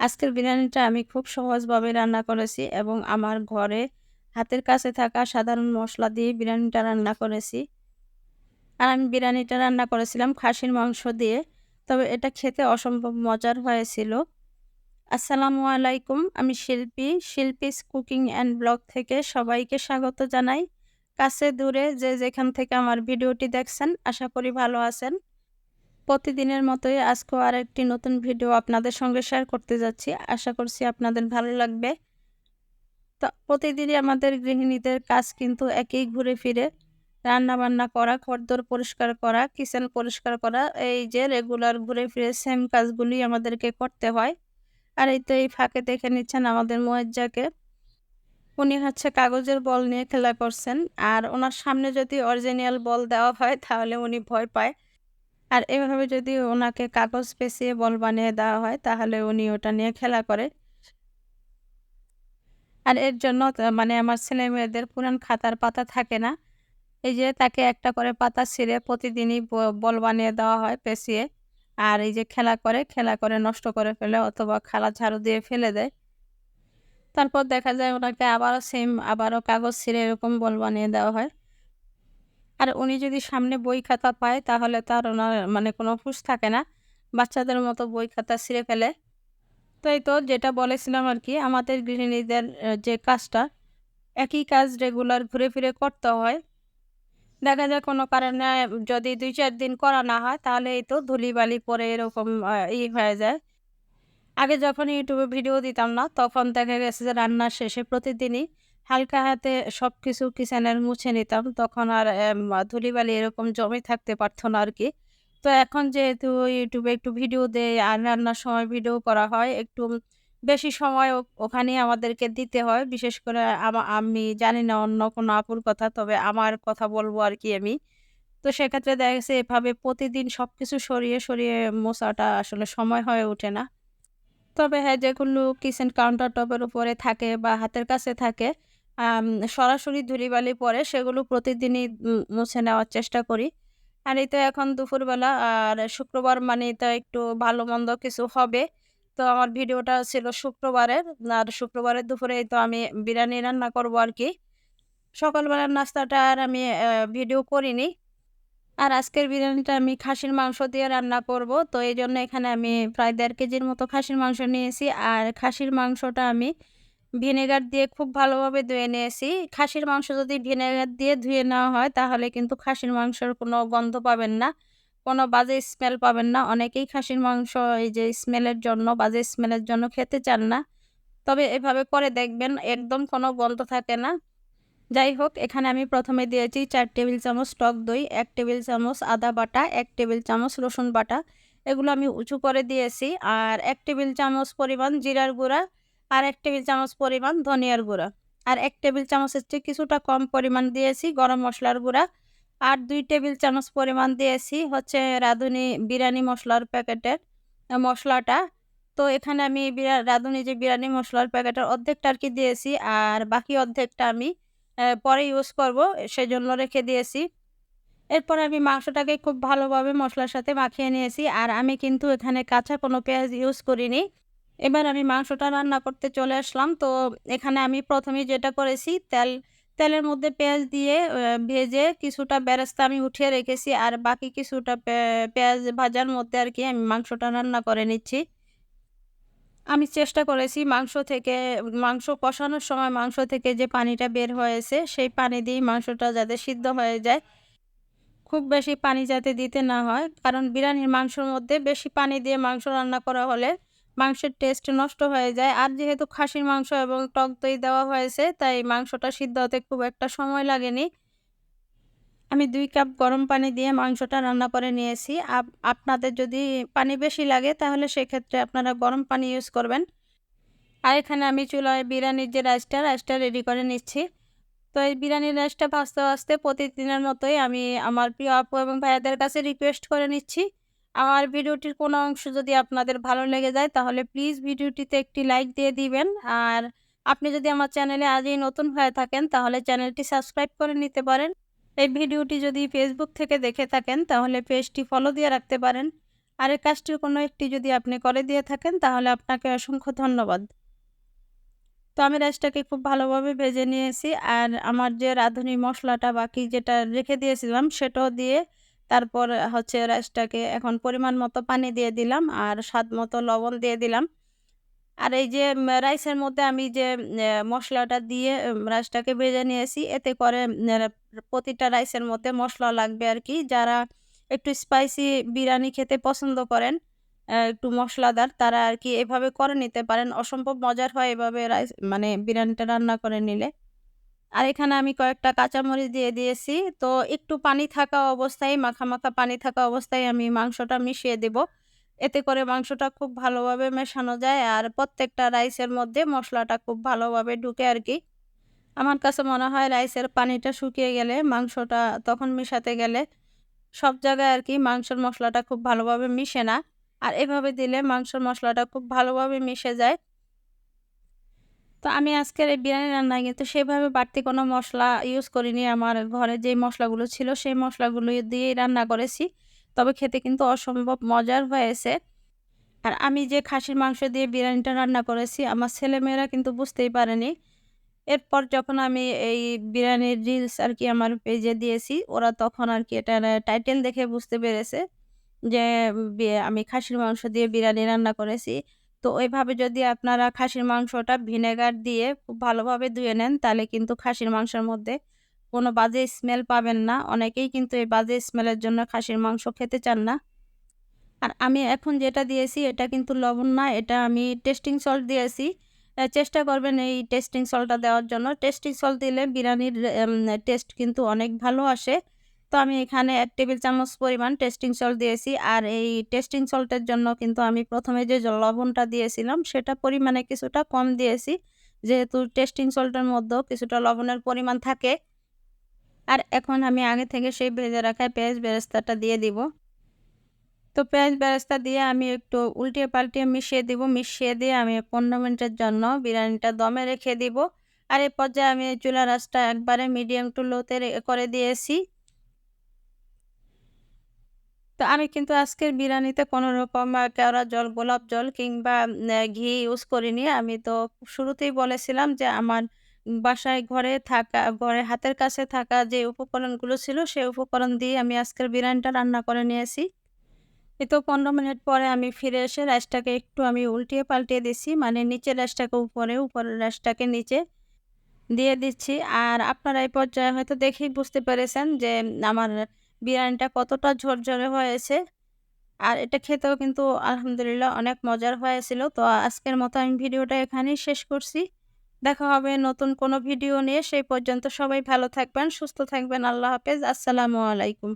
আজকের বিরিয়ানিটা আমি খুব সহজভাবে রান্না করেছি এবং আমার ঘরে হাতের কাছে থাকা সাধারণ মশলা দিয়ে বিরিয়ানিটা রান্না করেছি। আর আমি বিরিয়ানিটা রান্না করেছিলাম খাসির মাংস দিয়ে। তবে এটা খেতে অসম্ভব মজার হয়েছিল। আসসালামু আলাইকুম। আমি শিল্পী, শিল্পীস কুকিং অ্যান্ড ব্লগ থেকে সবাইকে স্বাগত জানাই। কাছে দূরে যে যেখান থেকে আমার ভিডিওটি দেখছেন আশা করি ভালো আছেন। প্রতিদিনের মতোই আজকেও আরেকটি নতুন ভিডিও আপনাদের সঙ্গে শেয়ার করতে যাচ্ছি। আশা করছি আপনাদের ভালো লাগবে। তো প্রতিদিনই আমাদের গৃহিণীদের কাজ কিন্তু একই ঘুরে ফিরে রান্না-বান্না করা, ঘরদোর পরিষ্কার করা, কিচেন পরিষ্কার করা এই যে রেগুলার ঘুরে ফিরে সেম কাজগুলি আমাদেরকে করতে হয়। আর এই তো এই ফাঁকে দেখে নিচ্ছেন আমাদের মোয়াজ্জাকে। উনি হচ্ছে কাগজের বল নিয়ে খেলা করছেন। আর ওনার সামনে যদি অরিজিনাল বল দেওয়া হয় তাহলে উনি ভয় পায়। আর এভাবে যদি ওনাকে কাগজ পেঁচিয়ে বল বানিয়ে দেওয়া হয় তাহলে উনি ওটা নিয়ে খেলা করে। আর এর জন্য মানে আমার ছেলে মেয়েদের পুরান খাতার পাতা থাকে না। এই যে তাকে একটা করে পাতা ছিঁড়ে প্রতিদিনই বল বানিয়ে দেওয়া হয় পেঁচিয়ে। আর এই যে খেলা করে, খেলা করে নষ্ট করে ফেলে অথবা খালা ঝাড়ু দিয়ে ফেলে দেয়। তারপর দেখা যায় ওনাকে আবারও সেম আবারও কাগজ ছিঁড়ে এরকম বল বানিয়ে দেওয়া হয়। আর উনি যদি সামনে বই খাতা পায় তাহলে তার ওনার মানে কোনো হুঁশ থাকে না। বাচ্চাদের মতো বই খাতা ছিঁড়ে ফেলে। তো এই তো যেটা বলেছিলাম আর কি আমাদের গৃহিণীদের যে কাজটা, একই কাজ রেগুলার ঘুরে ফিরে করতে হয়। দেখা যায় কোনো কারণে যদি ২-৪ দিন করা না হয় তাহলে এই তো ধূলিবালি পরে এরকম ই হয়ে যায়। আগে যখন ইউটিউবে ভিডিও দিতাম না তখন দেখা গেছে যে রান্নার শেষে প্রতিদিনই হালকা হাতে সব কিছু কিচেনের মুছে নিতাম। তখন আর ধূলিবালি এরকম জমে থাকতে পারত না আর কি তো এখন যেহেতু ইউটিউবে একটু ভিডিও দেয় আর রান্নার সময় ভিডিও করা হয়, একটু বেশি সময় ও ওখানেই আমাদেরকে দিতে হয়। বিশেষ করে আমি জানি না অন্য কোনো আপুর কথা, তবে আমার কথা বলব আর কি আমি। তো সেক্ষেত্রে দেখা গেছে এভাবে প্রতিদিন সব কিছু সরিয়ে, সরিয়ে মোছাটা আসলে সময় হয়ে ওঠে না। তবে হ্যাঁ, যেগুলো কিচেন কাউন্টার টপের উপরে থাকে বা হাতের কাছে থাকে, সরাসরি ধুলিবালি পড়ে সেগুলো প্রতিদিনই মুছে নেওয়ার চেষ্টা করি। আর এই তো এখন দুপুরবেলা, আর শুক্রবার মানে তো একটু ভালো-মন্দ কিছু হবে। তো আমার ভিডিওটা ছিল শুক্রবারের। আর শুক্রবারের দুপুরে তো আমি বিরিয়ানি রান্না করব আর কি সকালবেলার নাস্তাটা আর আমি ভিডিও করিনি। আর আজকের বিরিয়ানিটা আমি খাসির মাংস দিয়ে রান্না করব। তো এই জন্য এখানে আমি প্রায় দেড় কেজির মতো খাসির মাংস নিয়েছি। আর খাসির মাংসটা আমি ভিনেগার দিয়ে খুব ভালোভাবে ধুয়ে নিয়েছি। খাসির মাংস যদি ভিনেগার দিয়ে ধুয়ে নেওয়া হয় তাহলে কিন্তু খাসির মাংসের কোনো গন্ধ পাবেন না। কোনো বাজে স্মেল পাবেন না। অনেকেই খাসির মাংস এই যে স্মেলের জন্য, বাজে স্মেলের জন্য খেতে চান না। তবে এভাবে করে দেখবেন একদম কোনো গন্ধ থাকে না। যাই হোক এখানে আমি প্রথমে দিয়েছি চার টেবিল চামচ টক দই, এক টেবিল চামচ আদা বাটা, এক টেবিল চামচ রসুন বাটা। এগুলো আমি উঁচু করে দিয়েছি। আর এক টেবিল চামচ পরিমাণ জিরার গুঁড়া, আর এক টেবিল চামচ পরিমাণ ধনিয়ার গুঁড়া। আর এক টেবিল চামচের চেয়ে কিছুটা কম পরিমাণ দিয়েছি গরম মশলার গুঁড়া। আর দুই টেবিল চামচ পরিমাণ দিয়েছি হচ্ছে রাঁধুনি বিরিয়ানি মশলার প্যাকেটের মশলাটা তো এখানে আমি রাঁধুনি যে বিরিয়ানি মশলার প্যাকেটের অর্ধেকটা আর কি দিয়েছি। আর বাকি অর্ধেকটা আমি পরে ইউজ করব, সেজন্য রেখে দিয়েছি। এরপর আমি মাংসটাকে খুব ভালোভাবে মশলার সাথে মাখিয়ে নিয়েছি। আর আমি কিন্তু এখানে কাঁচা কোনো পেঁয়াজ ইউজ করিনি। এবার আমি মাংসটা রান্না করতে চলে আসলাম। তো এখানে আমি প্রথমে যেটা করেছি, তেল, তেলের মধ্যে পেঁয়াজ দিয়ে ভেজে কিছুটা বেরেস্তা আমি উঠিয়ে রেখেছি। আর বাকি কিছুটা পেঁয়াজ ভাজার মধ্যে আর কি আমি মাংসটা রান্না করে নিচ্ছি। আমি চেষ্টা করেছি মাংস থেকে, মাংস কষানোর সময় মাংস থেকে যে পানিটা বের হয়েছে, সেই পানি দিয়েই মাংসটা যাতে সিদ্ধ হয়ে যায়। খুব বেশি পানি যাতে দিতে না হয়। কারণ বিরিয়ানির মাংসর মধ্যে বেশি পানি দিয়ে মাংস রান্না করা হলে মাংসের টেস্ট নষ্ট হয়ে যায়। আর যেহেতু খাসির মাংস এবং টক দই দেওয়া হয়েছে তাই মাংসটা সিদ্ধ হতে খুব একটা সময় লাগেনি। আমি দুই কাপ গরম পানি দিয়ে মাংসটা রান্না করে নিয়েছি। আপ আপনাদের যদি পানি বেশি লাগে তাহলে সেক্ষেত্রে আপনারা গরম পানি ইউজ করবেন। আর এখানে আমি চুলায় বিরিয়ানির যে রাইসটা, রাইসটা রেডি করে নিচ্ছি। তো এই বিরিয়ানির রাইসটা ভাজতে, ভাজতে প্রতিদিনের মতোই আমি আমার প্রিয় আপু এবং ভাইয়াদের কাছে রিকোয়েস্ট করে নিচ্ছি। আমার ভিডিওটির কোনো অংশ যদি আপনাদের ভালো লেগে যায়, তাহলে প্লিজ ভিডিওটিতে একটি লাইক দিয়ে দিবেন। আর আপনি যদি আমার চ্যানেলে আজই নতুন হয়ে থাকেন, তাহলে চ্যানেলটি সাবস্ক্রাইব করে নিতে পারেন। এই ভিডিওটি যদি ফেসবুক থেকে দেখে থাকেন, তাহলে পেজটি ফলো দিয়ে রাখতে পারেন। আর এই কাজটির কোনো একটি যদি আপনি করে দিয়ে থাকেন, তাহলে আপনাকে অসংখ্য ধন্যবাদ। তো আমি রাইসটাকে খুব ভালোভাবে ভেজে নিয়েছি, আর আমার যে রাঁধুনি মশলাটা বাকি যেটা রেখে দিয়েছিলাম, সেটাও দিয়ে তারপর হচ্ছে রাইসটাকে এখন পরিমাণ মতো পানি দিয়ে দিলাম আর স্বাদ মতো লবণ দিয়ে দিলাম। আর এই যে রাইসের মধ্যে আমি যে মশলাটা দিয়ে রাইসটাকে ভেজে নিয়েছি এতে করে প্রতিটা রাইসের মধ্যে মশলা লাগবে আর কি যারা একটু স্পাইসি বিরিয়ানি খেতে পছন্দ করেন, একটু মশলাদার তারা আর কি এভাবে করে নিতে পারেন। অসম্ভব মজার হয় এভাবে রাইস মানে বিরিয়ানিটা রান্না করে নিলে। আর এখানে আমি কয়েকটা কাঁচামরিচ দিয়ে দিয়েছি। তো একটু পানি থাকা অবস্থায় মাখা, মাখা পানি থাকা অবস্থায় আমি মাংসটা মিশিয়ে দেব। এতে করে মাংসটা খুব ভালোভাবে মেশানো যায় আর প্রত্যেকটা রাইসের মধ্যে মশলাটা খুব ভালোভাবে ঢুকে আর কি আমার কাছে মনে হয় রাইসের পানিটা শুকিয়ে গেলে মাংসটা তখন মিশাতে গেলে সব জায়গায় আর কি মাংসের মশলাটা খুব ভালোভাবে মিশে না। আর এভাবে দিলে মাংসের মশলাটা খুব ভালোভাবে মিশে যায়। তো আমি আজকের এই বিরিয়ানি রান্নায় কিন্তু সেভাবে বাড়তি কোনো মশলা ইউজ করিনি। আমার ঘরে যেই মশলাগুলো ছিল সেই মশলাগুলো দিয়েই রান্না করেছি। তবে খেতে কিন্তু অসম্ভব মজার হয়েছে। আর আমি যে খাসির মাংস দিয়ে বিরিয়ানিটা রান্না করেছি, আমার ছেলেমেয়েরা কিন্তু বুঝতেই পারেনি। এরপর যখন আমি এই বিরিয়ানির রিলস আর কি আমার পেজে দিয়েছি, ওরা তখন আর কি এটা টাইটেল দেখে বুঝতে পেরেছে যে আমি খাসির মাংস দিয়ে বিরিয়ানি রান্না করেছি। তো ওইভাবে যদি আপনারা খাসির মাংসটা ভিনেগার দিয়ে খুব ভালোভাবে ধুয়ে নেন তাহলে কিন্তু খাসির মাংসের মধ্যে কোনো বাজে স্মেল পাবেন না। অনেকেই কিন্তু এই বাজে স্মেলের জন্য খাসির মাংস খেতে চান না। আর আমি এখন যেটা দিয়েছি এটা কিন্তু লবণ না, এটা আমি টেস্টিং সল্ট দিয়েছি। চেষ্টা করবেন এই টেস্টিং সল্টটা দেওয়ার জন্য। টেস্টিং সল্ট দিলে বিরিয়ানির টেস্ট কিন্তু অনেক ভালো আসে। তো আমি এখানে এক টেবিল চামচ পরিমাণ টেস্টিং সল্ট দিয়েছি। আর এই টেস্টিং সল্টের জন্য কিন্তু আমি প্রথমে যে লবণটা দিয়েছিলাম, সেটা পরিমাণে কিছুটা কম দিয়েছি। যেহেতু টেস্টিং সল্টের মধ্যেও কিছুটা লবণের পরিমাণ থাকে। আর এখন আমি আগে থেকে সেই ভেজে রাখা পেঁয়াজ বেরেস্তাটা দিয়ে দিব। তো পেঁয়াজ বেরেস্তা দিয়ে আমি একটু উল্টিয়ে পাল্টিয়ে মিশিয়ে দিব। মিশিয়ে দিয়ে আমি ১৫ মিনিটের জন্য বিরিয়ানিটা দমে রেখে দিব। আর এ পর্যায়ে আমি চুলা আঁচটা একবারে মিডিয়াম টু লোতে করে দিয়েছি। তো আমি কিন্তু আজকের বিরিয়ানিতে কোনো রকম কেওড়া জল, গোলাপ জল কিংবা ঘি ইউজ করিনি। আমি তো শুরুতেই বলেছিলাম যে আমার বাসায় ঘরে থাকা ঘরে হাতের কাছে থাকা যে উপকরণগুলো ছিল সেই উপকরণ দিয়ে আমি আজকের বিরিয়ানিটা রান্না করে নিয়েছি। এই তো ১৫ মিনিট পরে আমি ফিরে এসে রাইসটাকে একটু আমি উল্টিয়ে পাল্টিয়ে দিচ্ছি। মানে নিচের রাইসটাকে উপরে, উপরের রাইসটাকে নিচে দিয়ে দিচ্ছি। আর আপনারা এই পর্যায়ে হয়তো দেখেই বুঝতে পেরেছেন যে আমার বিরিয়ানিটা কতটা ঝরঝরে হয়েছে। আর এটা খেতেও কিন্তু আলহামদুলিল্লাহ অনেক মজার হয়েছিল। তো আজকের মতো আমি ভিডিওটা এখানেই শেষ করছি। দেখা হবে নতুন কোনো ভিডিও নিয়ে। সেই পর্যন্ত সবাই ভালো থাকবেন, সুস্থ থাকবেন। আল্লাহ হাফেজ। আসসালামু আলাইকুম।